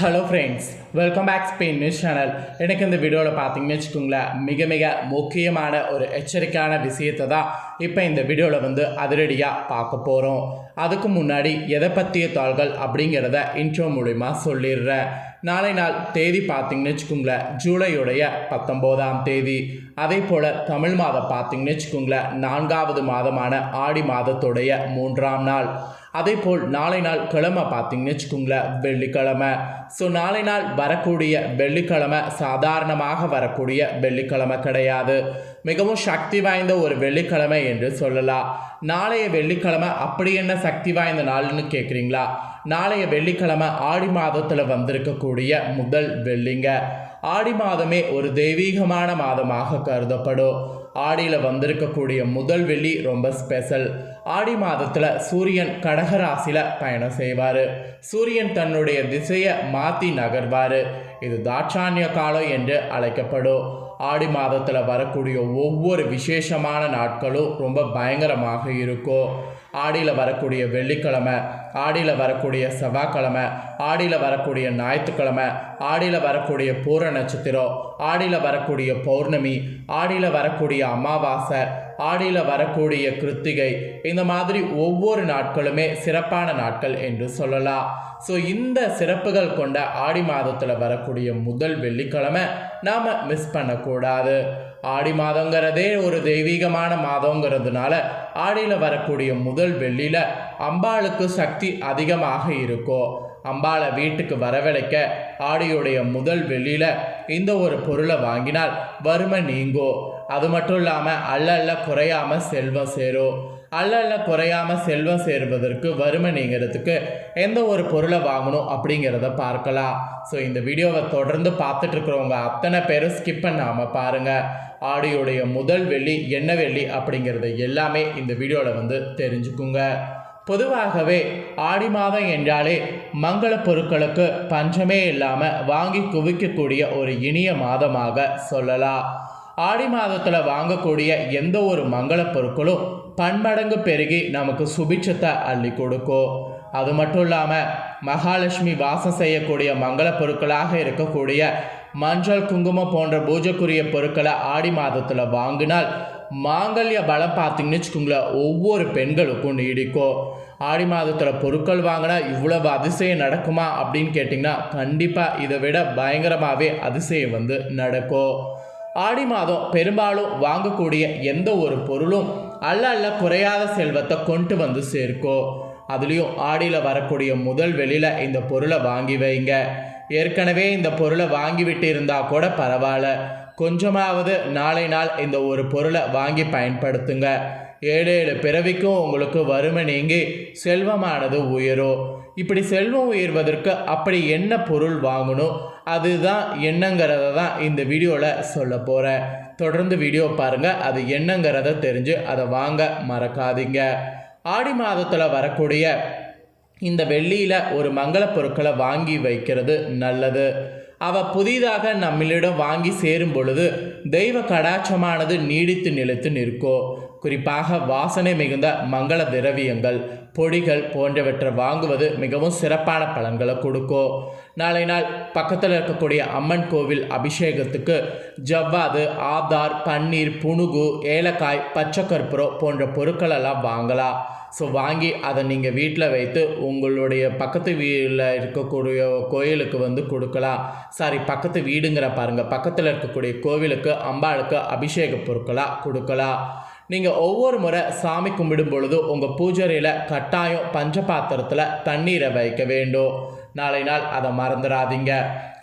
Hello friends welcome back Spain news channel எனக்கு இந்த வீடியோவில் பார்த்தீங்கன்னு வச்சுக்கோங்களேன் மிக மிக முக்கியமான ஒரு எச்சரிக்கையான விஷயத்தை தான் இப்போ இந்த வீடியோவில் வந்து அதிரடியாக பார்க்க போகிறோம் அதுக்கு முன்னாடி எதை பற்றிய தாள்கள் அப்படிங்கிறத இன்ட்ரோ மூலிமா சொல்லிடுறேன். நாளை நாள் தேதி பார்த்தீங்கன்னு வச்சுக்கோங்களேன் ஜூலையுடைய பத்தொம்போதாம் தேதி. அதே போல் தமிழ் மாதம் பார்த்தீங்கன்னு வச்சுக்கோங்களேன் நான்காவது மாதமான ஆடி மாதத்துடைய மூன்றாம் நாள். அதே போல் நாளை நாள் கிழமை பார்த்தீங்கன்னு வச்சுக்கோங்களேன் வெள்ளிக்கிழமை. ஸோ நாளை நாள் வரக்கூடிய வெள்ளிக்கிழமை சாதாரணமாக வரக்கூடிய வெள்ளிக்கிழமை கிடையாது. மிகவும் சக்தி வாய்ந்த ஒரு வெள்ளிக்கிழமை என்று சொல்லலாம். நாளைய வெள்ளிக்கிழமை அப்படி என்ன சக்தி வாய்ந்த நாள்னு கேட்குறீங்களா நாளைய வெள்ளிக்கிழமை ஆடி மாதத்தில் வந்திருக்கக்கூடிய முதல் வெள்ளிங்க. ஆடி மாதமே ஒரு தெய்வீகமான மாதமாக கருதப்படும். ஆடியில் வந்திருக்கக்கூடிய முதல் வெள்ளி ரொம்ப ஸ்பெஷல் ஆடி மாதத்தில் சூரியன் கடகராசியில் பயணம் செய்வார். சூரியன் தன்னுடைய திசையை மாற்றி நகர்வார். இது தாட்சாணிய காலம் என்று அழைக்கப்படும். ஆடி மாதத்தில் வரக்கூடிய ஒவ்வொரு விசேஷமான நாட்களும் ரொம்ப பயங்கரமாக இருக்கும். ஆடியில் வரக்கூடிய வெள்ளிக்கிழமை ஆடியில் வரக்கூடிய செவ்வாய்க்கிழமை ஆடியில் வரக்கூடிய ஞாயிற்றுக்கிழமை ஆடியில் வரக்கூடிய பூர நட்சத்திரம் ஆடியில் வரக்கூடிய பௌர்ணமி ஆடியில் வரக்கூடிய அமாவாசை ஆடியில் வரக்கூடிய கிருத்திகை. இந்த மாதிரி ஒவ்வொரு நாட்களுமே சிறப்பான நாட்கள் என்று சொல்லலாம். ஸோ இந்த சிறப்புகள் கொண்ட ஆடி மாதத்தில் வரக்கூடிய முதல் வெள்ளிக்கிழமை நாம் மிஸ் பண்ணக்கூடாது. ஆடி மாதங்கிறதே ஒரு தெய்வீகமான மாதங்கிறதுனால ஆடியில் வரக்கூடிய முதல் வெள்ளியில் அம்பாளுக்கு சக்தி அதிகமாக இருக்கும் அம்பாளை வீட்டுக்கு வரவழைக்க ஆடியுடைய முதல் வெளியில் இந்த ஒரு பொருளை வாங்கினால் வறுமை நீங்கும் அது மட்டும் இல்லாமல் அல்ல அல்ல குறையாமல் செல்வம் சேரும் அல்ல அல்ல குறையாமல் செல்வம் சேருவதற்கு வறுமை நீங்கிறதுக்கு எந்த ஒரு பொருளை வாங்கணும் அப்படிங்கிறத பார்க்கலாம். ஸோ இந்த வீடியோவை தொடர்ந்து பார்த்துட்டு இருக்கிறவங்க அத்தனை பேரும் ஸ்கிப் பண்ணாமல் பாருங்கள் ஆடியோடைய முதல் வெள்ளி என்ன வெள்ளி அப்படிங்கிறது எல்லாமே இந்த வீடியோவில் வந்து தெரிஞ்சுக்குங்க. பொதுவாகவே ஆடி மாதம் என்றாலே மங்கள பொருட்களுக்கு பஞ்சமே இல்லாமல் வாங்கி குவிக்கக்கூடிய ஒரு இனிய மாதமாக சொல்லலாம். ஆடி மாதத்தில் வாங்கக்கூடிய எந்த ஒரு மங்கள பொருட்களும் பன்மடங்கு பெருகி நமக்கு சுபிட்சத்தை அள்ளி கொடுக்கும். அது மட்டும் இல்லாமல் மகாலட்சுமி வாசம் செய்யக்கூடிய மங்கள பொருட்களாக இருக்கக்கூடிய மஞ்சள் குங்குமம் போன்ற பூஜைக்குரிய பொருட்களை ஆடி மாதத்தில் வாங்கினால் மாங்கல்ய பலம் பார்த்தீங்கன்னு வச்சுக்கோங்களேன் ஒவ்வொரு பெண்களுக்கும் நீடிக்கும். ஆடி மாதத்தில் பொருட்கள் வாங்கினா இவ்வளவு அதிசயம் நடக்குமா அப்படின்னு கேட்டிங்கன்னா கண்டிப்பாக இதை விட பயங்கரமாகவே அதிசயம் வந்து நடக்கும். ஆடி மாதம் பெரும்பாலும் வாங்கக்கூடிய எந்த ஒரு பொருளும் அல்ல அல்ல குறையாத செல்வத்தை கொண்டு வந்து சேர்க்கும் அதுலேயும் ஆடியில் வரக்கூடிய முதல் வெளியில் இந்த பொருளை வாங்கி வைங்க. ஏற்கனவே இந்த பொருளை வாங்கிவிட்டு இருந்தால் கூட பரவாயில்ல. கொஞ்சமாவது நாளை நாள் இந்த ஒரு பொருளை வாங்கி பயன்படுத்துங்க. ஏழு ஏழு பிறவிக்கும் உங்களுக்கு வறுமை நீங்கி செல்வமானது உயரும். இப்படி செல்வம் உயர்வதற்கு அப்படி என்ன பொருள் வாங்கணும்? அதுதான் என்னங்கிறத தான் இந்த வீடியோவில் சொல்ல போகிறேன் தொடர்ந்து வீடியோ பாருங்கள் அது என்னங்கிறத தெரிஞ்சு அதை வாங்க மறக்காதீங்க. ஆடி மாதத்தில் வரக்கூடிய இந்த வெள்ளியில் ஒரு மங்கள பொருட்களை வாங்கி வைக்கிறது நல்லது. அவ புதிதாக நம்மளிடம் வாங்கி சேரும் பொழுது தெய்வ கடாட்சமானது நீடித்து நிலைத்து நிற்கும் குறிப்பாக வாசனை மிகுந்த மங்கள திரவியங்கள் பொடிகள் போன்றவற்றை வாங்குவது மிகவும் சிறப்பான பலன்களை கொடுக்கும் நாளை நாள் பக்கத்தில் இருக்கக்கூடிய அம்மன் கோவில் அபிஷேகத்துக்கு ஜவ்வாது ஆதார் பன்னீர் புனுகு ஏலக்காய் பச்சை கற்பூரம் போன்ற பொருட்களெல்லாம் வாங்கலாம். ஸோ வாங்கி அதை நீங்கள் வீட்டில் வைத்து உங்களுடைய பக்கத்து வீட்டில் இருக்கக்கூடிய கோயிலுக்கு வந்து கொடுக்கலாம். சாரி பக்கத்து வீடுங்கிற பாருங்கள் பக்கத்தில் இருக்கக்கூடிய கோவிலுக்கு அம்பாளுக்கு அபிஷேக பொருட்களாக கொடுக்கலாம். நீங்கள் ஒவ்வொரு முறை சாமி கும்பிடும் பொழுது உங்கள் பூஜரையில் கட்டாயம் பஞ்ச பாத்திரத்தில் தண்ணீரை வைக்க வேண்டும். நாளை நாள் அதை மறந்துடாதீங்க.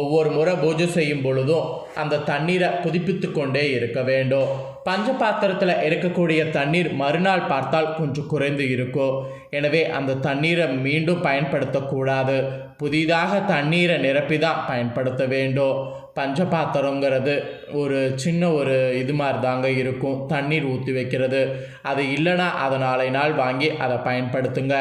ஒவ்வொரு முறை பூஜை செய்யும் பொழுதும் அந்த தண்ணீரை புதுப்பித்து கொண்டே இருக்க வேண்டும். பஞ்ச பாத்திரத்தில் இருக்கக்கூடிய தண்ணீர் மறுநாள் பார்த்தால் கொஞ்சம் குறைந்து இருக்கும். எனவே அந்த தண்ணீரை மீண்டும் பயன்படுத்தக்கூடாது. புதிதாக தண்ணீரை நிரப்பி தான் பயன்படுத்த வேண்டும். பஞ்ச பாத்திரங்கிறது ஒரு சின்ன ஒரு இது மாதிரி தாங்க இருக்கும். தண்ணீர் ஊற்றி வைக்கிறது. அது இல்லைன்னா அதை நாளை நாள் வாங்கி அதை பயன்படுத்துங்க.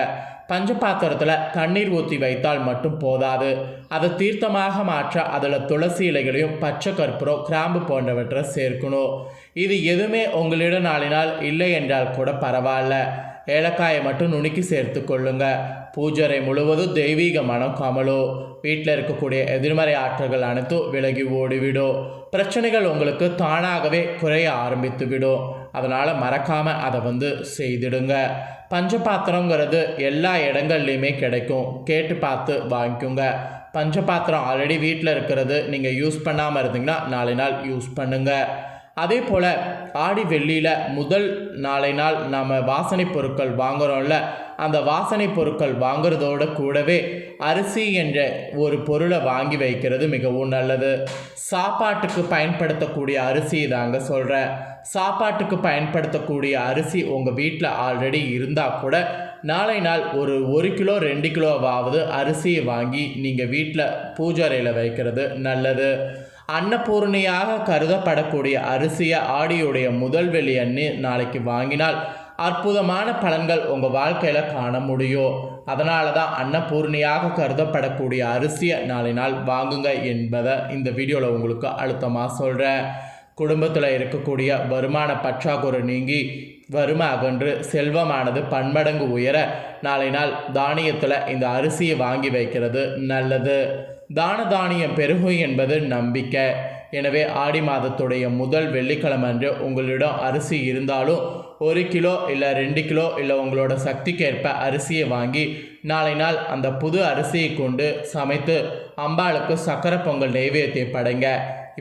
பஞ்ச பாத்திரத்தில் தண்ணீர் ஊற்றி வைத்தால் மட்டும் போதாது. அதை தீர்த்தமாக மாற்ற அதில் துளசி இலைகளையும் பச்சை கற்பூரம் கிராம்பு போன்றவற்றை சேர்க்கணும். இது எதுவுமே உங்களிடம் நாளினால் இல்லை என்றால் கூட பரவாயில்ல. ஏலக்காயை மட்டும் நுணுக்கி சேர்த்து கொள்ளுங்க. பூஜரை முழுவதும் தெய்வீக மனம் கமலோ. வீட்டில் இருக்கக்கூடிய எதிர்மறை ஆற்றல்கள் அனைத்தும் விலகி ஓடிவிடும். பிரச்சனைகள் உங்களுக்கு தானாகவே குறைய ஆரம்பித்து விடும் அதனால் மறக்காமல் அதை வந்து செய்திடுங்க. பஞ்சபாத்திரங்கிறது எல்லா இடங்கள்லையுமே கிடைக்கும். கேட்டு பார்த்து வாங்கிக்கோங்க. பஞ்சபாத்திரம் ஆல்ரெடி வீட்டில் இருக்கிறது. நீங்கள் யூஸ் பண்ணாமல் இருந்தீங்கன்னா நாளை நாள் யூஸ் பண்ணுங்கள் அதே போல் ஆடி வெள்ளியில் முதல் நாளை நாள் நாம் வாசனை பொருட்கள் வாங்குறோம்ல அந்த வாசனை பொருட்கள் வாங்குறதோட கூடவே அரிசி என்ற ஒரு பொருளை வாங்கி வைக்கிறது மிகவும் நல்லது. சாப்பாட்டுக்கு பயன்படுத்தக்கூடிய அரிசி தாங்க சொல்கிறேன் சாப்பாட்டுக்கு பயன்படுத்தக்கூடிய அரிசி உங்கள் வீட்டில் ஆல்ரெடி இருந்தால் கூட நாளை நாள் ஒரு ஒரு கிலோ ரெண்டு கிலோவாவது அரிசியை வாங்கி நீங்கள் வீட்டில் பூஜாரையில் வைக்கிறது நல்லது. அன்னபூர்ணியாக கருதப்படக்கூடிய அரிசியை ஆடியுடைய முதல் வெள்ளி நாளைக்கு வாங்கினால் அற்புதமான பலன்கள் உங்கள் வாழ்க்கையில் காண முடியும். அதனால தான் அன்னபூர்ணியாக கருதப்படக்கூடிய அரிசியை நாளை நாள் வாங்குங்க என்பதை இந்த வீடியோவில் உங்களுக்கு அழுத்தமாக சொல்கிறேன் குடும்பத்தில் இருக்கக்கூடிய வருமான பற்றாக்குறை நீங்கி வறுமை அகன்று செல்வமானது பன்மடங்கு உயர நாளை நாள் தானியத்தில் இந்த அரிசியை வாங்கி வைக்கிறது நல்லது. தான தானியம் பெருகும் என்பது நம்பிக்கை. எனவே ஆடி மாதத்துடைய முதல் வெள்ளிக்கிழமை அன்று உங்களிடம் அரிசி இருந்தாலும் ஒரு கிலோ இல்லை ரெண்டு கிலோ இல்லை உங்களோட சக்திக்கேற்ப அரிசியை வாங்கி நாளை நாள் அந்த புது அரிசியை கொண்டு சமைத்து அம்பாளுக்கு சக்கரை பொங்கல் நெய்வேத்தியம் படைங்க.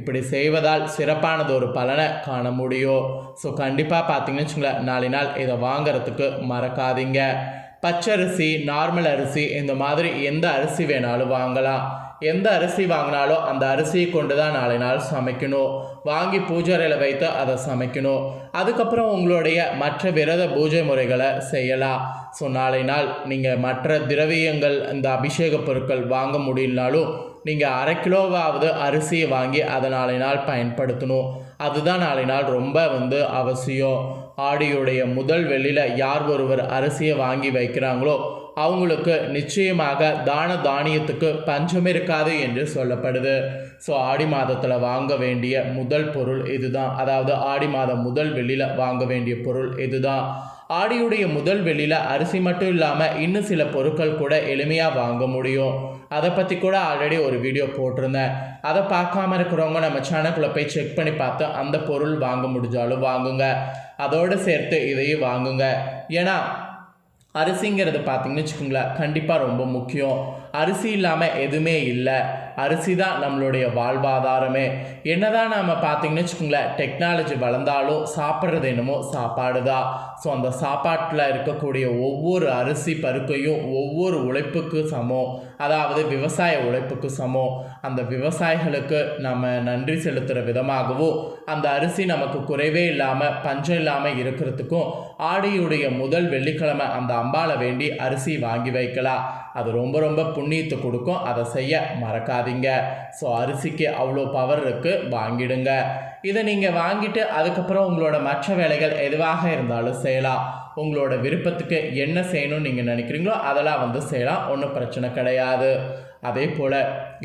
இப்படி செய்வதால் சிறப்பானது ஒரு பலனை காண முடியும். ஸோ கண்டிப்பாக பார்த்தீங்கன்னு வச்சுங்களேன் நாளை நாள் இதை வாங்குறதுக்கு மறக்காதீங்க. பச்சரிசி நார்மல் அரிசி இந்த மாதிரி எந்த அரிசி வேணாலும் வாங்கலாம். எந்த அரிசி வாங்கினாலும் அந்த அரிசியை கொண்டு தான் நாளை நாள் சமைக்கணும். வாங்கி பூஜைறையில் வைத்து அதை சமைக்கணும். அதுக்கப்புறம் உங்களுடைய மற்ற விரத பூஜை முறைகளை செய்யலாம். ஸோ நாளை நாள் நீங்கள் மற்ற திரவியங்கள் இந்த அபிஷேக பொருட்கள் வாங்க முடியலனாலும் நீங்கள் அரை கிலோவாவது அரிசியை வாங்கி அதை நாளை நாள் பயன்படுத்தணும். அதுதான் நாளை நாள் ரொம்ப வந்து அவசியம். ஆடியுடைய முதல் வெளியில் யார் ஒருவர் அரிசியை வாங்கி வைக்கிறாங்களோ அவங்களுக்கு நிச்சயமாக தான தானியத்துக்கு பஞ்சம் இருக்காது என்று சொல்லப்படுது. ஸோ ஆடி மாதத்தில் வாங்க வேண்டிய முதல் பொருள் இதுதான். அதாவது ஆடி மாதம் முதல் வெளியில் வாங்க வேண்டிய பொருள் இதுதான். ஆடியுடைய முதல் வெளியில் அரிசி மட்டும் இல்லாமல் இன்னும் சில பொருட்கள் கூட எளிமையாக வாங்க முடியும். அதை பற்றி கூட ஆல்ரெடி ஒரு வீடியோ போட்டிருந்தேன். அதை பார்க்காம இருக்கிறவங்க நம்ம சேனலுக்குள்ளே போய் செக் பண்ணி பார்த்து அந்த பொருள் வாங்க முடிஞ்சாலும் வாங்குங்க. அதோடு சேர்த்து இதையும் வாங்குங்க. ஏன்னா அரிசிங்கிறது பார்த்தீங்கன்னு வச்சுக்கோங்களேன் கண்டிப்பாக ரொம்ப முக்கியம். அரிசி இல்லாமல் எதுவுமே இல்லை. அரிசி தான் நம்மளுடைய வாழ்வாதாரமே. என்னதான் நாம் பார்த்தீங்கன்னு வச்சுக்கோங்களேன் டெக்னாலஜி வளர்ந்தாலும் சாப்பிட்றது என்னமோ சாப்பாடு தான் ஸோ அந்த சாப்பாட்டில் இருக்கக்கூடிய ஒவ்வொரு அரிசி பருக்கையும் ஒவ்வொரு உழைப்புக்கு சமம். அதாவது விவசாய உழைப்புக்கு சமம். அந்த விவசாயிகளுக்கு நம்ம நன்றி செலுத்துகிற விதமாகவும் அந்த அரிசி நமக்கு குறைவே இல்லாமல் பஞ்சம் இல்லாமல் இருக்கிறதுக்கும் ஆடியுடைய முதல் வெள்ளிக்கிழமை அந்த அம்பாளை வேண்டி அரிசி வாங்கி வைக்கலாம். அது ரொம்ப ரொம்ப புண்ணியத்தை கொடுக்கும். அதை செய்ய மறக்காதீங்க. ஸோ அரிசிக்கு அவ்வளோ பவர் இருக்குது வாங்கிடுங்க. இதை நீங்கள் வாங்கிட்டு அதுக்கப்புறம் உங்களோட மற்ற வேலைகள் எதுவாக இருந்தாலும் செய்யலாம். உங்களோட விருப்பத்துக்கு என்ன செய்யணும்னு நீங்கள் நினைக்கிறீங்களோ அதெல்லாம் வந்து செய்யலாம். ஒன்றும் பிரச்சனை கிடையாது. அதே போல்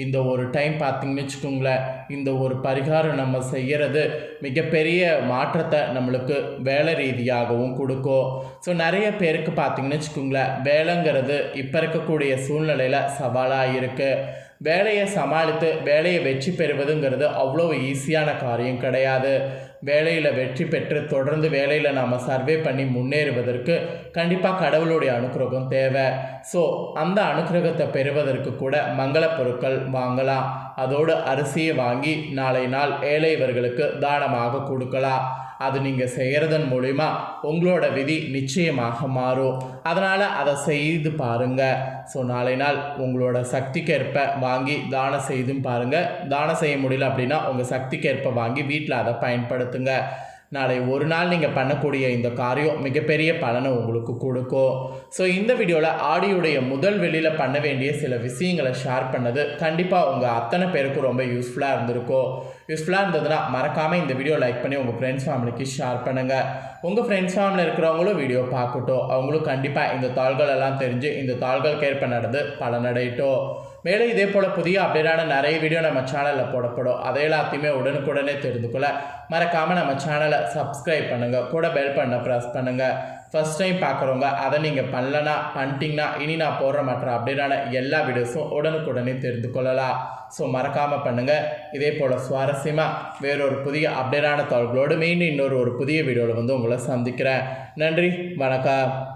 இந்த ஒரு டைம் பார்த்தீங்கன்னு வச்சுக்கோங்களேன் இந்த ஒரு பரிகாரம் நம்ம செய்கிறது மிகப்பெரிய மாற்றத்தை நம்மளுக்கு வேலை ரீதியாகவும் கொடுக்கும். ஸோ நிறைய பேருக்கு பார்த்தீங்கன்னு வச்சுக்கோங்களேன் வேலைங்கிறது இப்போ இருக்கக்கூடிய சூழ்நிலையில் சவாலாக இருக்குது வேலையை சமாளித்து வேலையை வெற்றி பெறுவதுங்கிறது அவ்வளோ ஈஸியான காரியம் கிடையாது. வேலையில் வெற்றி பெற்று தொடர்ந்து வேலையில் நாம் சர்வே பண்ணி முன்னேறுவதற்கு கண்டிப்பாக கடவுளுடைய அனுக்கிரகம் தேவை. ஸோ அந்த அனுக்கிரகத்தை பெறுவதற்கு கூட மங்கள பொருட்கள் வாங்கலாம். அதோடு அரிசியை வாங்கி நாளை நாள் ஏழைவர்களுக்கு தானமாக கொடுக்கலாம். அது நீங்கள் செய்கிறதன் மூலிமா உங்களோட விதி நிச்சயமாக மாறும். அதனால் அதை செய்து பாருங்கள் ஸோ நாளை நாள் உங்களோட சக்திக்கேற்ப வாங்கி தானம் செய்தும் பாருங்கள் தானம் செய்ய முடியல அப்படின்னா உங்கள் சக்திக்கேற்ப வாங்கி வீட்டில் அதை பயன்படுத்துங்க. நாளை ஒரு நாள் நீங்கள் பண்ணக்கூடிய இந்த காரியம் மிகப்பெரிய பலனை உங்களுக்கு கொடுக்கும். ஸோ இந்த வீடியோவில் ஆடியோடைய முதல் வெளியில் பண்ண வேண்டிய சில விஷயங்களை ஷேர் பண்ணது கண்டிப்பாக உங்கள் அத்தனை பேருக்கும் ரொம்ப யூஸ்ஃபுல்லாக இருந்திருக்கும். யூஸ்ஃபுல்லாக இருந்ததுன்னா மறக்காமல் இந்த வீடியோ லைக் பண்ணி உங்கள் ஃப்ரெண்ட்ஸ் ஃபேமிலிக்கு ஷேர் பண்ணுங்கள் உங்கள் ஃப்ரெண்ட்ஸ் ஃபேமிலியில் இருக்கிறவங்களும் வீடியோ பார்க்கட்டும். அவங்களும் கண்டிப்பாக இந்த தாள்கள் எல்லாம் தெரிஞ்சு இந்த தாள்களுக்கு ஏற்ப நடந்து பலனடையட்டும். மேலும் இதே போல் புதிய அப்டேட்டான நிறைய வீடியோ நம்ம சேனலில் போடப்படும். அதை எல்லாத்தையுமே உடனுக்குடனே தெரிந்து கொள்ள மறக்காமல் நம்ம சேனலை சப்ஸ்கிரைப் பண்ணுங்கள் கூட பெல் பண்ண ப்ரெஸ் பண்ணுங்கள் ஃபஸ்ட் டைம் பார்க்குறவங்க அதை நீங்கள் பண்ணலனா பண்ணிட்டீங்கன்னா இனி நான் போடுற மற்ற அப்டேட்டான எல்லா வீடியோஸும் உடனுக்குடனே தெரிந்து கொள்ளலாம். ஸோ மறக்காமல் பண்ணுங்கள் இதே போல் சுவாரஸ்யமாக வேறொரு புதிய அப்டேட்டான தகவல்களோடு மீண்டும் இன்னொரு ஒரு புதிய வீடியோவில் வந்து உங்களை சந்திக்கிறேன். நன்றி வணக்கம்.